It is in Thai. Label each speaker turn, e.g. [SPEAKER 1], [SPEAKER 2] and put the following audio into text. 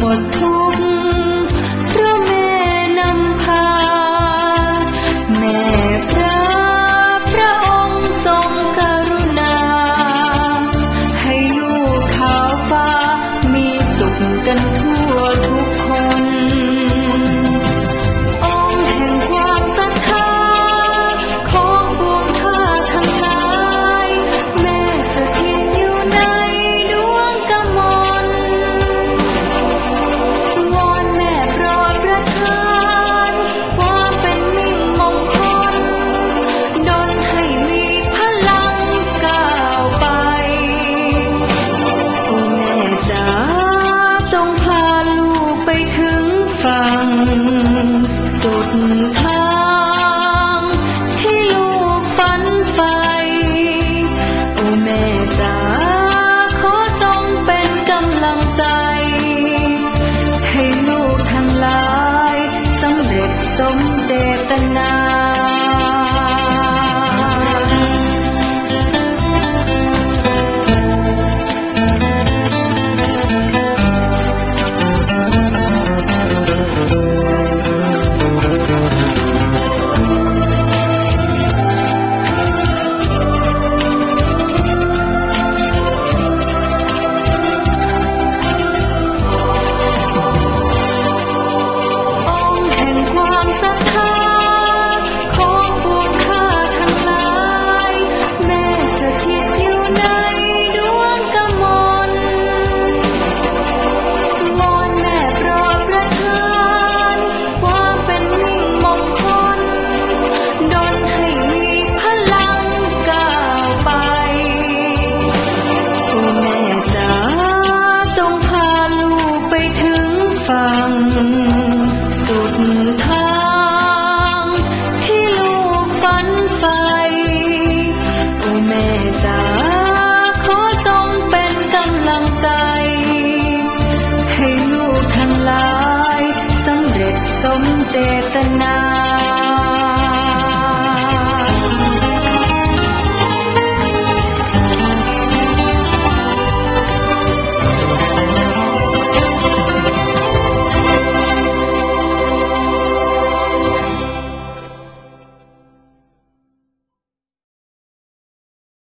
[SPEAKER 1] một thuốc งใจ ให้ลูกทั้งหลายสำเร็จสมเจตนา